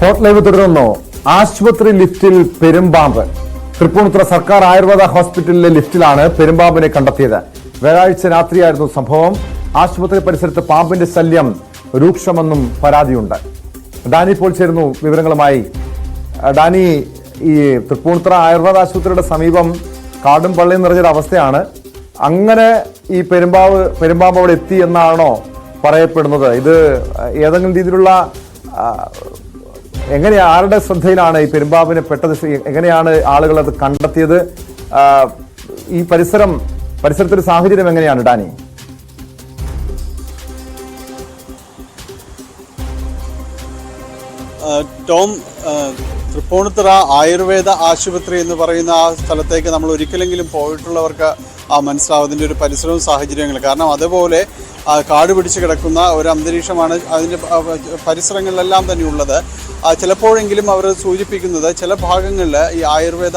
Spot live തുടരുന്നു. ആശുപത്രി ലിഫ്റ്റിൽ പെരുമ്പാമ്പ്. തൃപ്പൂണിത്തുറ സർക്കാർ ആയുർവേദ ഹോസ്പിറ്റലിലെ ലിഫ്റ്റിലാണ് പെരുമ്പാമ്പിനെ കണ്ടെത്തിയത്. വ്യാഴാഴ്ച രാത്രിയായിരുന്നു സംഭവം. ആശുപത്രി പരിസരത്ത് പാമ്പിന്റെ ശല്യം രൂക്ഷമെന്നും പരാതിയുണ്ട്. ഡാനി പോൾ ചേരുന്നു വിവരങ്ങളുമായി. ഡാനി ഈ തൃപ്പൂണിത്തുറ ആയുർവേദ ആശുപത്രിയുടെ സമീപം കാടും പള്ളിയും നിറഞ്ഞൊരു അവസ്ഥയാണ്. അങ്ങനെ ഈ പെരുമ്പാവ് പെരുമ്പാമ്പ് അവിടെ എത്തി എന്നാണോ പറയപ്പെടുന്നത്? ഇത് ഏതെങ്കിലും രീതിയിലുള്ള ആ, എങ്ങനെയാ ആരുടെ ശ്രദ്ധയിലാണ് ഈ പെരുമ്പാമ്പിനെ പെട്ടത്? എങ്ങനെയാണ് ആളുകൾ അത് കണ്ടെത്തിയത്? ഈ പരിസരം പരിസരത്തൊരു സാഹചര്യം എങ്ങനെയാണ് ഡാനി? ടോം തൃപ്പൂണിത്തുറ ആയുർവേദ ആശുപത്രി എന്ന് പറയുന്ന ആ സ്ഥലത്തേക്ക് നമ്മൾ ഒരിക്കലെങ്കിലും പോയിട്ടുള്ളവർക്ക് മനസ്സിലാവുന്നതിന്റെ ഒരു പരിസരവും സാഹചര്യങ്ങളും. കാരണം അതുപോലെ കാട് പിടിച്ച് കിടക്കുന്ന ഒരു അന്തരീക്ഷമാണ് അതിന്റെ പരിസരങ്ങളിലെല്ലാം തന്നെ ഉള്ളത്. ചിലപ്പോഴെങ്കിലും അവർ സൂചിപ്പിക്കുന്നത് ചില ഭാഗങ്ങളിൽ ഈ ആയുർവേദ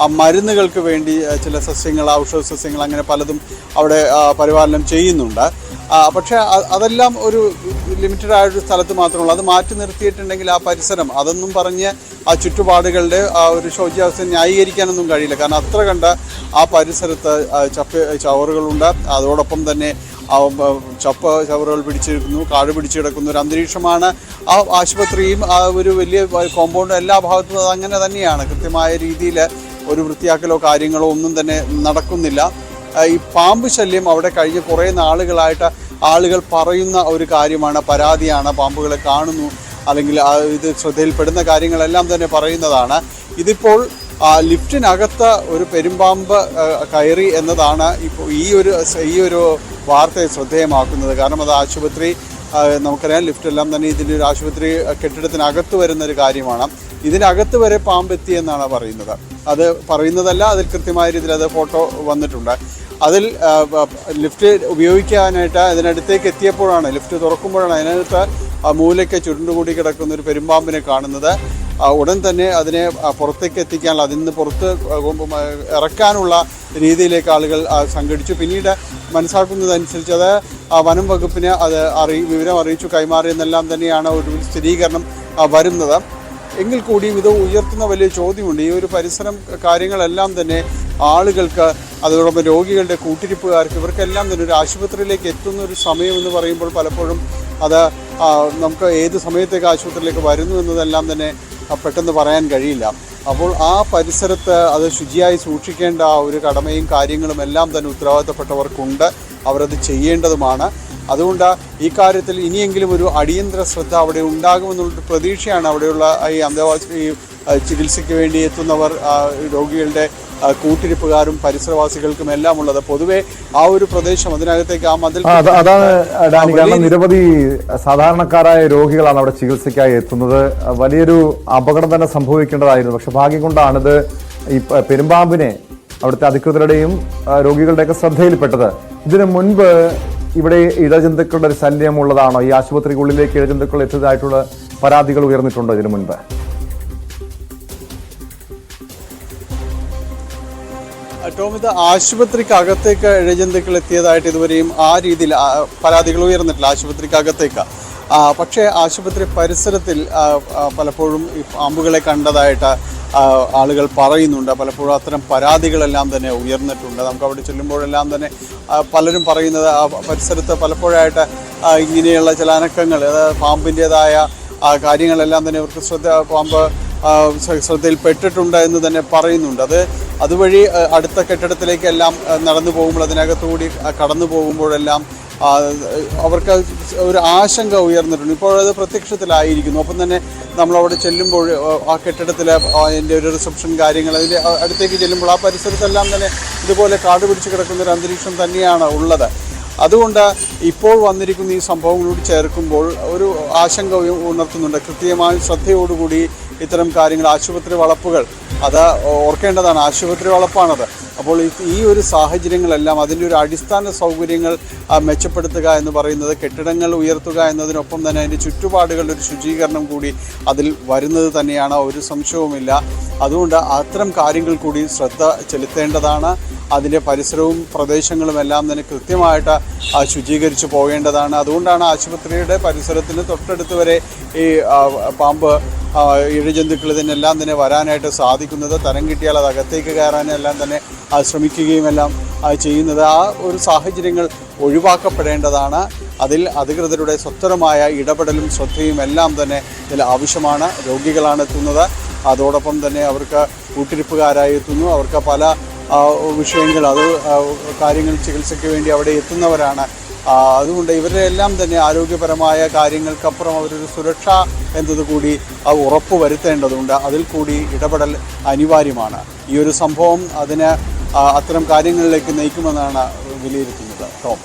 ആ, മരുന്നുകൾക്ക് വേണ്ടി ചില സസ്യങ്ങൾ ഔഷധ സസ്യങ്ങൾ അങ്ങനെ പലതും അവിടെ പരിപാലനം ചെയ്യുന്നുണ്ട്. പക്ഷേ അതെല്ലാം ഒരു ലിമിറ്റഡ് ആയ ഒരു സ്ഥലത്ത് മാത്രമുള്ളൂ അത് മാറ്റി നിർത്തിയിട്ടുണ്ടെങ്കിൽ ആ പരിസരം അതൊന്നും പറഞ്ഞ് ആ ചുറ്റുപാടുകളുടെ ആ ഒരു ശോച്യാവസ്ഥ ന്യായീകരിക്കാനൊന്നും കഴിയില്ല. കാരണം അത്ര കണ്ട ആ പരിസരത്ത് ചപ്പ ചവറുകളുണ്ട്. അതോടൊപ്പം തന്നെ ചപ്പ ചവറുകൾ പിടിച്ചിരിക്കുന്നു കാട് പിടിച്ചു കിടക്കുന്ന ഒരു അന്തരീക്ഷമാണ്. ആ ആശുപത്രിയും ആ ഒരു വലിയ കോമ്പൗണ്ട് എല്ലാ ഭാഗത്തും അത് അങ്ങനെ തന്നെയാണ്. കൃത്യമായ രീതിയിൽ ഒരു വൃത്തിയാക്കലോ കാര്യങ്ങളോ ഒന്നും തന്നെ നടക്കുന്നില്ല. ഈ പാമ്പ് ശല്യം അവിടെ കഴിഞ്ഞ കുറേ നാളുകളായിട്ട് ആളുകൾ പറയുന്ന ഒരു കാര്യമാണ് പരാതിയാണ്. പാമ്പുകളെ കാണുന്നു അല്ലെങ്കിൽ ഇത് ശ്രദ്ധയിൽപ്പെടുന്ന കാര്യങ്ങളെല്ലാം തന്നെ പറയുന്നതാണ്. ഇതിപ്പോൾ ലിഫ്റ്റിനകത്ത് ഒരു പെരുമ്പാമ്പ് കയറി എന്നതാണ് ഇപ്പോൾ ഈ ഒരു ഈ ഒരു വാർത്തയെ ശ്രദ്ധേയമാക്കുന്നത്. കാരണം അത് ആശുപത്രി നമുക്കറിയാം ലിഫ്റ്റ് എല്ലാം തന്നെ ഇതിന്റെ ഒരു ആശുപത്രി കെട്ടിടത്തിനകത്ത് വരുന്ന ഒരു കാര്യമാണ്. ഇതിനകത്ത് വരെ പാമ്പെത്തി എന്നാണ് പറയുന്നത്. അത് പറയുന്നതല്ല അതിൽ കൃത്യമായ രീതിയിൽ അത് ഫോട്ടോ വന്നിട്ടുണ്ട്. അതിൽ ലിഫ്റ്റ് ഉപയോഗിക്കാനായിട്ട് അതിനടുത്തേക്ക് എത്തിയപ്പോഴാണ് ലിഫ്റ്റ് തുറക്കുമ്പോഴാണ് അതിനകത്ത് ആ മൂലയ്ക്ക് ചുരുണ്ടുകൂടി കിടക്കുന്ന ഒരു പെരുമ്പാമ്പിനെ കാണുന്നത്. ഉടൻ തന്നെ അതിനെ പുറത്തേക്ക് എത്തിക്കാനുള്ള അതിൽ നിന്ന് പുറത്ത് ഇറക്കാനുള്ള രീതിയിലേക്ക് ആളുകൾ സംഘടിച്ചു. പിന്നീട് മനസ്സിലാക്കുന്നതനുസരിച്ച് അത് വനം വകുപ്പിന് അത് അറി വിവരം അറിയിച്ചു കൈമാറിയെന്നെല്ലാം തന്നെയാണ് ഒരു സ്ഥിരീകരണം വരുന്നത്. എങ്കിൽ കൂടിയും ഇത് ഉയർത്തുന്ന വലിയ ചോദ്യമുണ്ട്. ഈ ഒരു പരിസരം കാര്യങ്ങളെല്ലാം തന്നെ ആളുകൾക്ക് അതോടൊപ്പം രോഗികളുടെ കൂട്ടിരിപ്പുകാർക്ക് ഇവർക്കെല്ലാം തന്നെ ഒരു ആശുപത്രിയിലേക്ക് എത്തുന്ന ഒരു സമയം എന്ന് പറയുമ്പോൾ പലപ്പോഴും അത് നമുക്ക് ഏത് സമയത്തേക്ക് ആശുപത്രിയിലേക്ക് വരുന്നു എന്നതെല്ലാം തന്നെ പെട്ടെന്ന് പറയാൻ കഴിയില്ല. അപ്പോൾ ആ പരിസരത്ത് അത് ശുചിയായി സൂക്ഷിക്കേണ്ട ആ ഒരു കടമയും കാര്യങ്ങളും എല്ലാം തന്നെ ഉത്തരവാദിത്തപ്പെട്ടവർക്കുണ്ട്. അവരത് ചെയ്യേണ്ടതുമാണ്. അതുകൊണ്ട് ഈ കാര്യത്തിൽ ഇനിയെങ്കിലും ഒരു അടിയന്തര ശ്രദ്ധ അവിടെ ഉണ്ടാകുമെന്നുള്ള പ്രതീക്ഷയാണ് അവിടെയുള്ള ഈ അന്തേവാസി ചികിത്സയ്ക്ക് വേണ്ടി എത്തുന്നവർ രോഗികളുടെ കൂട്ടിരിപ്പുകാരും പരിസരവാസികൾക്കും എല്ലാം ഉള്ളത് പൊതുവെ ആ ഒരു പ്രദേശം അതിനകത്തേക്ക് ആ മതിൽ അതാണ് ഡാനി കാരണം നിരവധി സാധാരണക്കാരായ രോഗികളാണ് അവിടെ ചികിത്സയ്ക്കായി എത്തുന്നത്. വലിയൊരു അപകടം തന്നെ സംഭവിക്കേണ്ടതായിരുന്നു. പക്ഷെ ഭാഗ്യം കൊണ്ടാണിത് ഈ പെരുമ്പാമ്പിനെ അവിടുത്തെ അധികൃതരുടെയും രോഗികളുടെയൊക്കെ ശ്രദ്ധയിൽപ്പെട്ടത്. ഇതിനു മുൻപ് ഇവിടെ ഇഴജന്തുക്കളുടെ ഒരു ശല്യം ഉള്ളതാണോ ഈ ആശുപത്രിക്കുള്ളിലേക്ക് ഇഴജന്തുക്കൾ എത്തിയതായിട്ടുള്ള പരാതികൾ ഉയർന്നിട്ടുണ്ടോ ഇതിനു മുൻപ്? ടോം ഇത് ആശുപത്രിക്കകത്തേക്ക് ഇഴജന്തുക്കൾ എത്തിയതായിട്ട് ഇതുവരെയും ആ രീതിയിൽ പരാതികൾ ഉയർന്നിട്ടില്ല ആശുപത്രിക്കകത്തേക്ക്. പക്ഷേ ആശുപത്രി പരിസരത്തിൽ പലപ്പോഴും പാമ്പുകളെ കണ്ടതായിട്ട് ആളുകൾ പറയുന്നുണ്ട്. പലപ്പോഴും അത്തരം പരാതികളെല്ലാം തന്നെ ഉയർന്നിട്ടുണ്ട്. നമുക്ക് അവിടെ ചെല്ലുമ്പോഴെല്ലാം തന്നെ പലരും പറയുന്നത് ആ പരിസരത്ത് പലപ്പോഴായിട്ട് ഇങ്ങനെയുള്ള ചില അനക്കങ്ങൾ അതായത് പാമ്പിന്റേതായ കാര്യങ്ങളെല്ലാം തന്നെ ഇവർക്ക് ശ്രദ്ധ പാമ്പ് ശ്രദ്ധയിൽപ്പെട്ടിട്ടുണ്ട് എന്ന് തന്നെ പറയുന്നുണ്ട്. അത് അതുവഴി അടുത്ത കെട്ടിടത്തിലേക്കെല്ലാം നടന്നു പോകുമ്പോൾ അതിനകത്തുകൂടി കടന്നു പോകുമ്പോഴെല്ലാം അവർക്ക് ഒരു ആശങ്ക ഉയർന്നിട്ടുണ്ട്. ഇപ്പോഴത് പ്രത്യക്ഷത്തിലായിരിക്കുന്നു. അപ്പം തന്നെ നമ്മളവിടെ ചെല്ലുമ്പോൾ ആ, കെട്ടിടത്തിലെ അതിന്റെ ഒരു റിസപ്ഷൻ കാര്യങ്ങൾ അതിന്റെ അടുത്തേക്ക് ചെല്ലുമ്പോൾ ആ പരിസരത്തെല്ലാം തന്നെ ഇതുപോലെ കാട് പിടിച്ച് കിടക്കുന്ന ഒരു അന്തരീക്ഷം തന്നെയാണ് ഉള്ളത്. അതുകൊണ്ട് ഇപ്പോൾ വന്നിരിക്കുന്ന ഈ സംഭവങ്ങളോട് ചേർക്കുമ്പോൾ ഒരു ആശങ്ക ഉണർത്തുന്നുണ്ട്. കൃത്യമായ ശ്രദ്ധയോടുകൂടി ഇത്തരം കാര്യങ്ങൾ ആശുപത്രി വളപ്പുകൾ അത് ഓർക്കേണ്ടതാണ്. ആശുപത്രി വളപ്പാണത്. അപ്പോൾ ഈ- ഒരു സാഹചര്യങ്ങളെല്ലാം അതിന്റെ ഒരു അടിസ്ഥാന സൗകര്യങ്ങൾ മെച്ചപ്പെടുത്തുക എന്ന് പറയുന്നത് കെട്ടിടങ്ങൾ ഉയർത്തുക എന്നതിനൊപ്പം തന്നെ അതിന്റെ ചുറ്റുപാടുകളുടെ ഒരു ശുചീകരണം കൂടി അതിൽ വരുന്നത് തന്നെയാണ്. ഒരു സംശയവുമില്ല. അതുകൊണ്ട് അത്തരം കാര്യങ്ങൾ കൂടി ശ്രദ്ധ ചെലുത്തേണ്ടതാണ്. അതിന്റെ പരിസരവും പ്രദേശങ്ങളും എല്ലാം തന്നെ കൃത്യമായിട്ട് ശുചീകരിച്ച് പോകേണ്ടതാണ്. അതുകൊണ്ടാണ് ആശുപത്രിയുടെ പരിസരത്തിന് തൊട്ടടുത്ത് വരെ ഈ പാമ്പ് ഇഴജന്തുക്കൾ ഇതിനെല്ലാം തന്നെ വരാനായിട്ട് സാധിക്കുന്നത്. തരം കിട്ടിയാൽ അത് അകത്തേക്ക് കയറാനെല്ലാം തന്നെ ശ്രമിക്കുകയും എല്ലാം ചെയ്യുന്നത്. ആ ഒരു സാഹചര്യങ്ങൾ ഒഴിവാക്കപ്പെടേണ്ടതാണ്. അതിൽ അധികൃതരുടെ സ്വത്തരമായ ഇടപെടലും ശ്രദ്ധയും എല്ലാം തന്നെ ഇതിൽ ആവശ്യമാണ്. രോഗികളാണ് എത്തുന്നത്. അതോടൊപ്പം തന്നെ അവർക്ക് കൂട്ടിരിപ്പുകാരായി എത്തുന്നു. അവർക്ക് പല വിഷയങ്ങൾ അത് കാര്യങ്ങൾ ചികിത്സയ്ക്ക് വേണ്ടി അവിടെ എത്തുന്നവരാണ് അതുകൊണ്ട് ഇവരുടെ എല്ലാം തന്നെ ആരോഗ്യപരമായ കാര്യങ്ങൾക്കപ്പുറം അവരൊരു സുരക്ഷ എന്നതുകൂടി കൂടി ആ ഉറപ്പ് വരുത്തേണ്ടതുണ്ട്. അതിൽ കൂടി ഇടപെടൽ അനിവാര്യമാണ്. ഈ ഒരു സംഭവം അതിന് അത്തരം കാര്യങ്ങളിലേക്ക് നയിക്കുമെന്നാണ് വിലയിരുത്തുന്നത്. ടോം.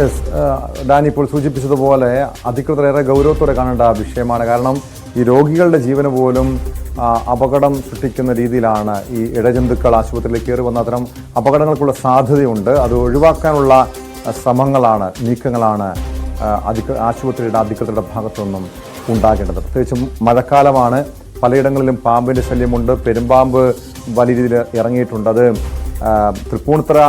യെസ് ഡാൻ ഇപ്പോൾ സൂചിപ്പിച്ചതുപോലെ അധികൃതർ ഏറെ ഗൗരവത്തോടെ കാണേണ്ട വിഷയമാണ്. കാരണം ഈ രോഗികളുടെ ജീവന് പോലും അപകടം സൃഷ്ടിക്കുന്ന രീതിയിലാണ് ഈ ഇടജന്തുക്കൾ ആശുപത്രിയിലേക്ക് കയറി വന്ന അത്തരം അപകടങ്ങൾക്കുള്ള സാധ്യതയുണ്ട്. അത് ഒഴിവാക്കാനുള്ള ശ്രമങ്ങളാണ് നീക്കങ്ങളാണ് അധിക ആശുപത്രിയുടെ അധികൃതരുടെ ഭാഗത്തുനിന്നും ഉണ്ടാകേണ്ടത്. പ്രത്യേകിച്ചും മഴക്കാലമാണ്. പലയിടങ്ങളിലും പാമ്പിന്റെ ശല്യമുണ്ട്. പെരുമ്പാമ്പ് വലിയ രീതിയിൽ ഇറങ്ങിയിട്ടുണ്ട്. അത് തൃപ്പൂണിത്തറ